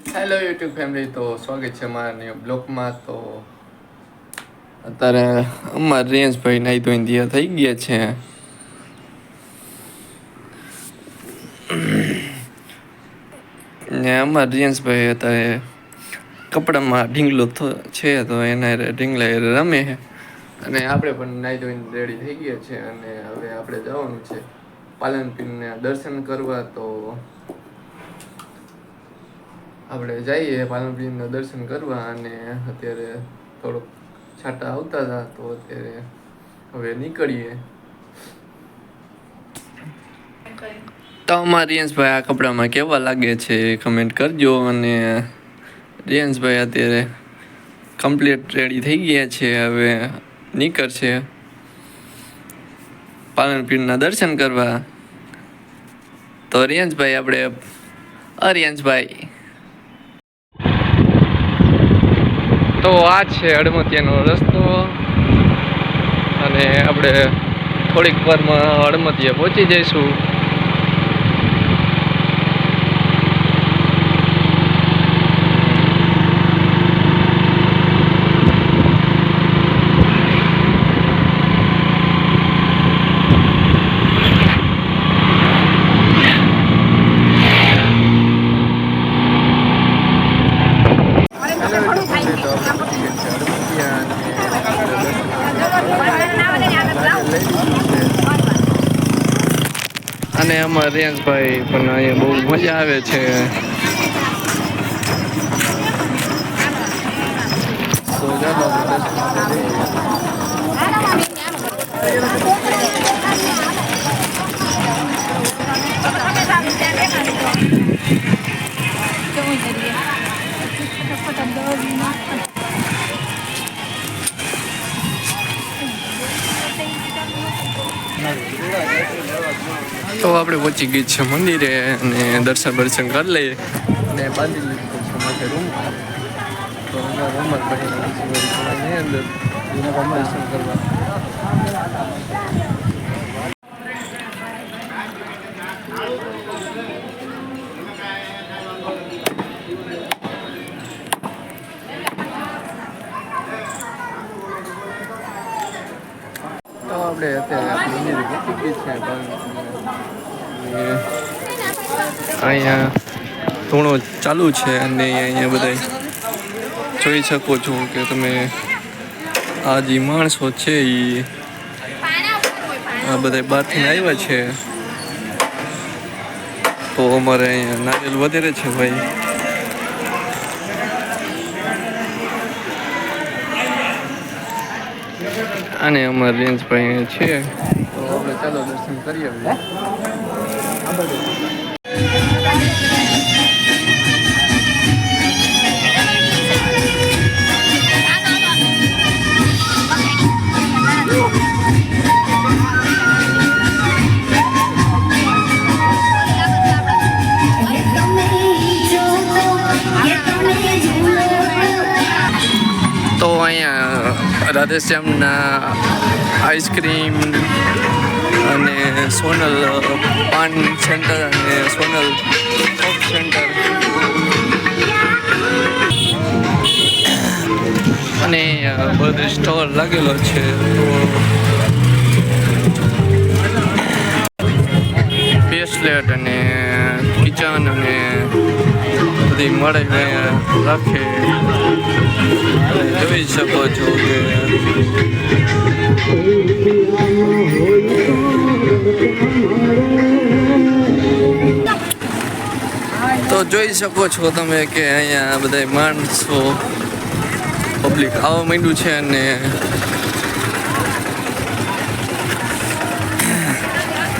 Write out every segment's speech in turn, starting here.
Hello YouTube family તો સ્વાગત છે મારા બ્લોગમાં. તો અત્યારે અમારા રેન્જભાઈ નાઈ ધોઈને દિયા થઈ ગયા છે. ને અમારા રેન્જભાઈ અત્યારે કપડામાં ઢીંગલો છે, તો એના ઢીંગલા રમે છે. અને આપણે પણ નાઈ ધોઈને રેડી થઈ ગયા છે. અને હવે આપણે જવાનું છે પાલનપીરને દર્શન કરવા. તો આપણે જઈએ પાલનપુરીના દર્શન કરવા અને અત્યારે થોડોક છાંટા આવતા હતા તો અત્યારે હવે નીકળીએ. તો અમારા રિયન્સભાઈ આ કપડામાં કેવા લાગે છે કમેન્ટ કરજો અને રિયન્સભાઈ અત્યારે કમ્પ્લીટ રેડી થઈ ગયા છે, હવે નીકળશે. પાલનપીરના દર્શન કરવા. તો રિયન્સભાઈ આપણે અરિયન્સભાઈ તો આ છે અડમતિયાનો રસ્તો. અને આપણે થોડીક વારમાં અડમતિયા પહોંચી જઈશું. અને આમાં રેંગભાઈ પણ અહીંયા બહુ મજા આવે છે. Thank ચાલો તો આપણે પહોંચી ગઈ છે મંદિરે અને દર્શન દર્શન કરી લઈએ. અને બાંધી લીધું છે માથે રૂમ. તો રૂમમાં પડીને પછી અંદર દર્શન કરવા. અહીંયા ધૂણો ચાલુ છે અને અહીંયા બધા જોઈ શકો છો કે તમે આ જે માણસો છે એ આ બધા બહારથી આવ્યા છે. તો અમારે અહીંયા નારિયેલ વધારે છે ભાઈ. અને અમારે રેન્જ ભાઈ છે. તો આપણે ચાલો દર્શન કરી આવીએ રાધેશ્યામના આઈસ્ક્રીમ અને સોનલ પાન સેન્ટર અને સોનલ સેન્ટર અને બધો સ્ટોલ લાગેલો છે. તો અને કિચન અને બધી મળે રાખે. જોઈ શકો છો કે તો જોઈ શકો છો તમે કે અહીંયા બધા માણસો પબ્લિક આવવા માંડ્યું છે અને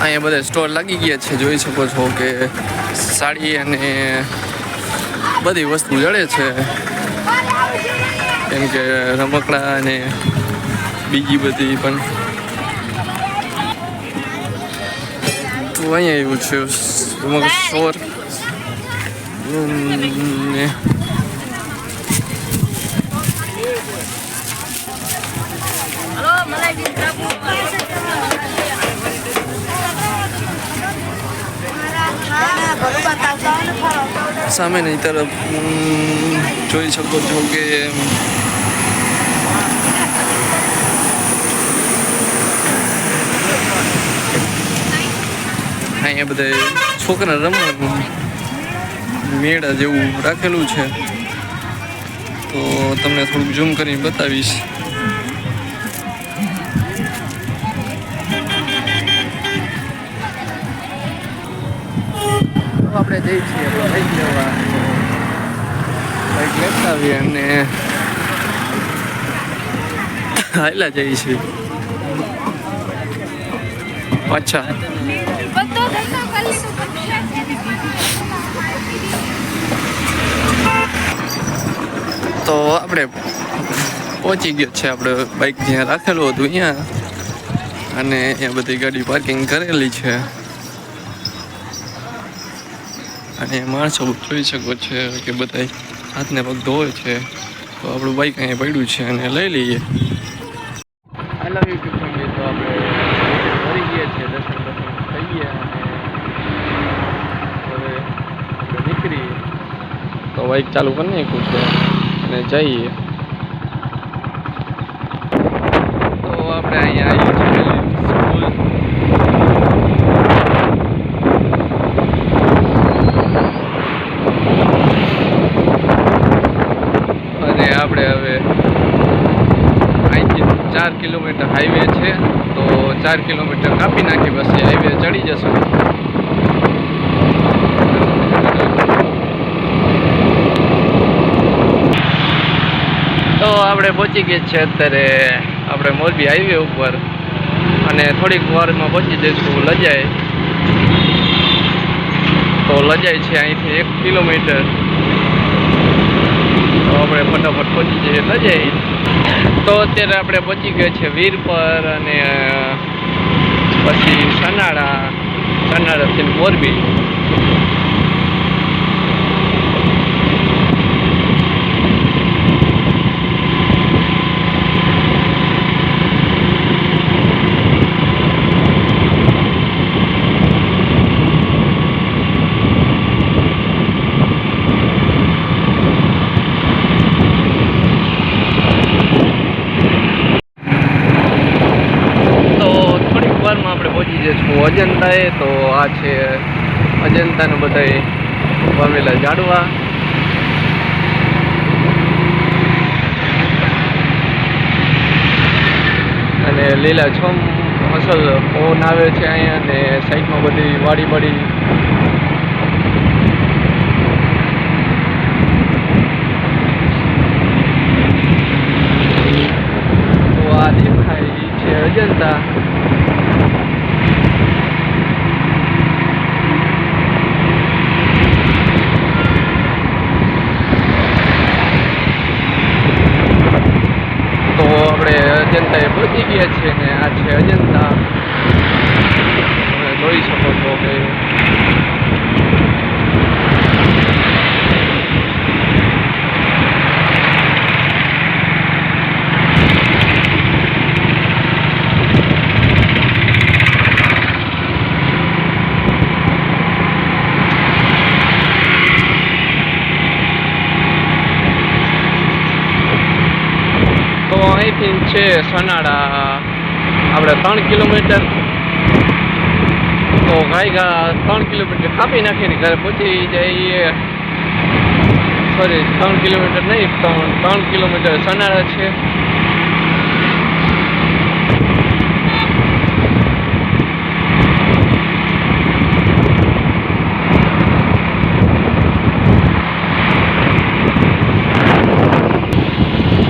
અહીંયા બધા સ્ટોલ લાગી ગયા છે. જોઈ શકો છો કે સાડી અને બધી વસ્તુ જડે છે. કેમ કે રમકડા અને બીજી બધી પણ. અહીંયા એવું છે. સ્ટોર ને સામેની તરફ જોઈ શકો છો કે અહીંયા બધા છોકરા રમવાનું મેળા જેવું રાખેલું છે. તો તમને થોડુંક ઝૂમ કરીને બતાવીશ. આપણે જઈ છીએ બાઈક લેવા લેતા આવીએ અને હાયલા જઈએ લીધો તો આપણે પહોંચી ગયો છે આપણે બાઇક જ્યાં રાખેલું હતું અહીંયા. અને અહીંયા બધી ગાડી પાર્કિંગ કરેલી છે. અને માણસો જોઈ શકો છે કે બધા હાથને પગ ધોવે છે. તો આપણું બાઈક અહીંયા પડ્યું છે અને લઈ લઈએ. આઈ લવ યુ ફેમિલી તો આપણે ફરી ગયા છીએ દર્શન દર્શન થઈ ગયા અને હવે નીકળીએ. તો બાઈક ચાલુ કરી નાખ્યું છે અને જઈએ તો આપણે અહીંયા આવીએ છીએ સ્કૂલ અને આપણે હવે અહીંથી ચાર કિલોમીટર હાઈવે છે તો ચાર કિલોમીટર કાપી નાખી, પછી હાઈવે ચડી જશું. તો આપણે પહોંચી ગયા છે અત્યારે, આપણે મોરબી હાઈવે ઉપર. અને થોડીક વારમાં પહોંચી જઈશું લજાય તો લજાય છે અહીંથી એક કિલોમીટર. તો આપણે ફટાફટ પહોંચી જઈએ લજાય તો અત્યારે આપણે પહોંચી ગયા છે વીર પર અને પછી સનાળા સનાળાથી મોરબી તો થોડીક વારમાં છું અજંતાએ, તો આ છે અજંતાનું બધાય વાવેલા ઝાડવા અને લીલા છમ અસલ પવન આવે છે અહીંયા અને સાઈડમાં બધી વાડી વાડી તો આ દેખાય ઈ છે અજંતા તો આપણે અજંતાએ પહોંચી ગયા છીએ ને આ છે અજંતા તમે જોઈ શકો છો કે તો અહીંથી છે સનાડા આપણે ત્રણ કિલોમીટર. તો ગાય ગા, ત્રણ કિલોમીટર કાપી નાખીને ઘરે પહોંચી જઈએ. સોરી ત્રણ કિલોમીટર નહીં, ત્રણ ત્રણ કિલોમીટર સનાડા છે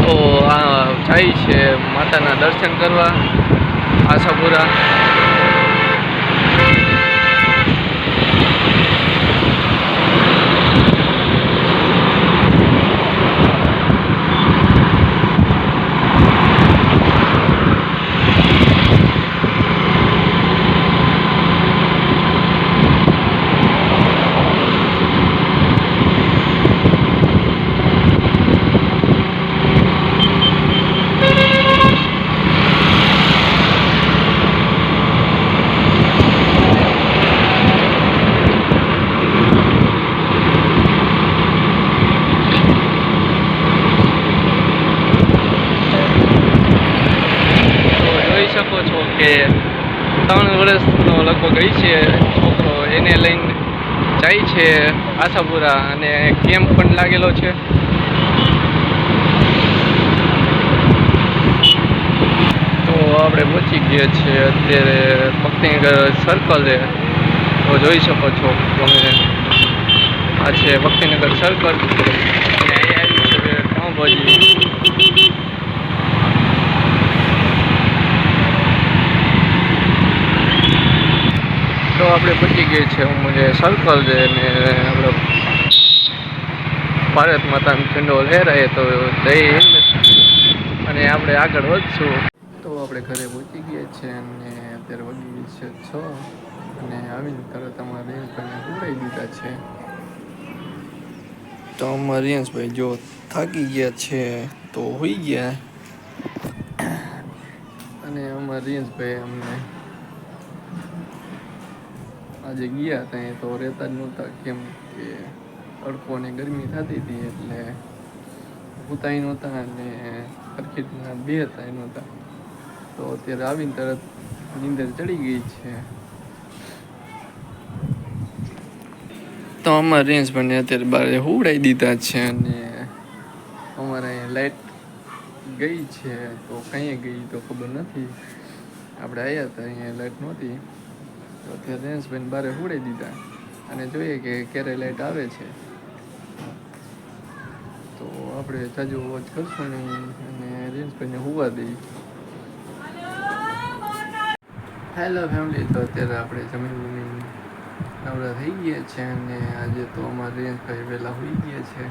તો આ જાય છે માતાના દર્શન કરવા આશાપુરા. ત્રણ વર્ષનો લગભગ ગઈ છે. છોકરો એને લઈને જાય છે આશાપુરા અને કેમ્પ પણ લાગેલો છે. તો આપણે પહોંચી ગયા છીએ. અત્યારે ભક્તિનગર સર્કલ તો જોઈ શકો છો તમે. આ છે ભક્તિનગર સર્કલ અને અહીંયા આવ્યું છે પાઉંભાજી. તો આપણે પહોંચી ગઈ છે જે સર્કલ છે ને આપણે ભારત માતાનો ઝંડો લહેરાય તો જય હિન્દ. અને આપણે આગળ વધશું. તો આપણે ઘરે પહોંચી ગયા છે અને અત્યારે વાગી છે છ. અને આવીને તરત અમારા રેન્જભાઈને ઉડાવી દીધા છે. તો અમારા રેન્જભાઈ જો થાકી ગયા છે તો હોઈ ગયા. અને અમારા રેન્જભાઈ અમને આજે ગયા ત્યાં તો રહેતા જ નહોતા. કેમ કે તડકો ને ગરમી થતી હતી એટલે ભૂતાઈ નહોતા અને સરખી બે હતા નહોતા. તો અત્યારે આવીને તરત નીંદર ચડી ગઈ છે. તો અમારા રેન્જ પણ અત્યારે બારે હુવડાવી દીધા છે અને અમારે અહીંયા લાઈટ ગઈ છે. તો કંઈ ગઈ તો ખબર નથી. આપણે આવ્યા હતા અહીંયા લાઈટ નહોતી. તો અત્યારે રેન્સભાઈને બારે હુડાઈ દીધા. અને જોઈએ કે ક્યારે લાઇટ આવે છે. તો આપણે જાજુ વોચ કરશું નહીં અને રેન્સભાઈને હુવા દઈ હેલો ફેમિલી તો અત્યારે આપણે જમીન બમીન નવરા થઈ ગયા છે અને આજે તો અમારે રેન્સભાઈ વહેલા હોઈ ગયા છે.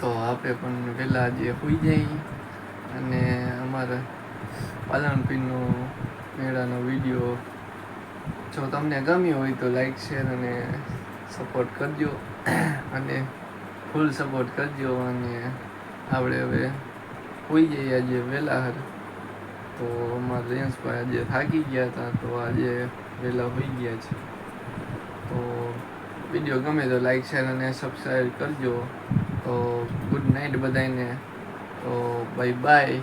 તો આપણે પણ વહેલા આજે હોઈ જઈએ અને અમારા પાલનપુરનો મેળાનો વીડિયો જો તમને ગમ્યો હોય તો લાઈક શેર અને સપોર્ટ કરજો. અને ફૂલ સપોર્ટ કરજો અને આપણે હવે હોઈ જઈએ આજે વહેલા હાર તો અમારા રેન્સભાઈ આજે થાકી ગયા હતા, તો આજે વહેલા હોઈ ગયા છે. તો વીડિયો ગમે તો લાઈક શેર અને સબસ્ક્રાઈબ કરજો. તો ગુડ નાઇટ બધાને તો બાય બાય